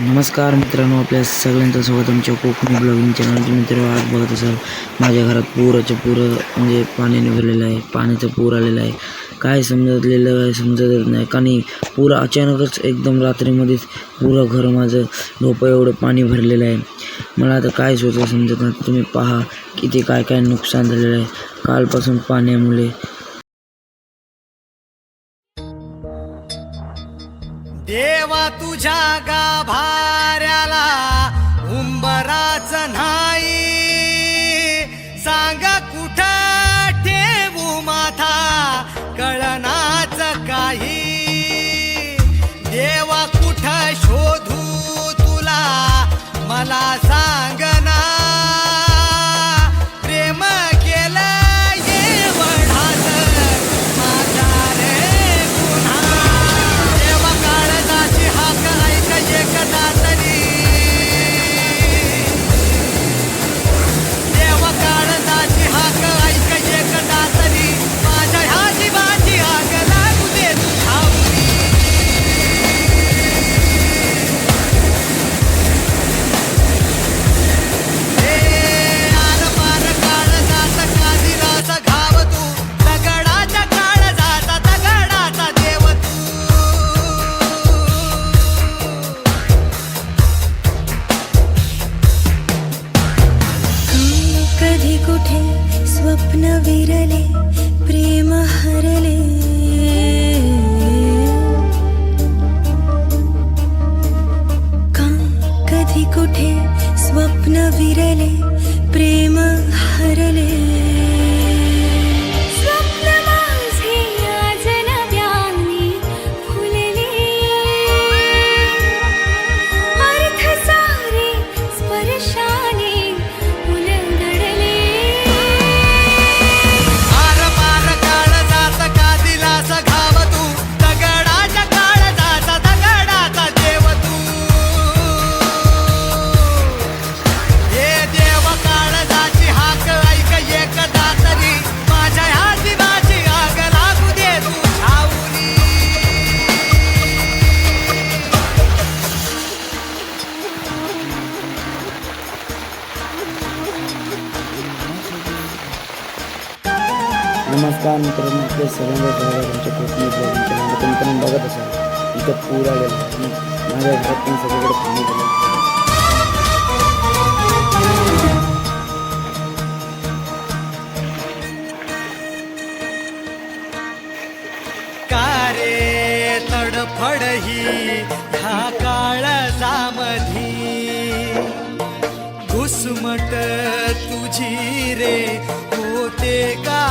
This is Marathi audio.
नमस्कार मित्रांनो आपल्या सगळ्यांचं स्वागत आमच्या कोकणी ब्लॉगिंग चॅनलचे मित्र आज बघत असाल माझ्या घरात पुराचं पुरं म्हणजे पाण्याने भरलेलं आहे पाण्याचं पूर आलेलं आहे. काय समजलेलं आहे समजतच नाही. कारण पूर अचानकच एकदम रात्रीमध्येच पुरं घर माझं झोपं एवढं पाणी भरलेलं आहे. मला आता काय सुद्धा समजत नाही. तुम्ही पहा किती काय काय नुकसान झालेलं आहे. कालपासून पाण्यामुळे देवा तुझ्या गाभा कुठे स्वप्न विरले प्रेम हरले का कधी कुठे स्वप्न विरले प्रेम हरले नमस्कार मित्रांनो आपले सगळ्यांना स्वागत आहे कोकणी ब्लॉगिंग चॅनल तुम्ही बघत असाल. इथं पूर आलेला आहे माझ्या घरात पण सगळीकडे पाणी झालं कारे तडफड ही ह्या काळजामधी घुसमट तुझी रे होते का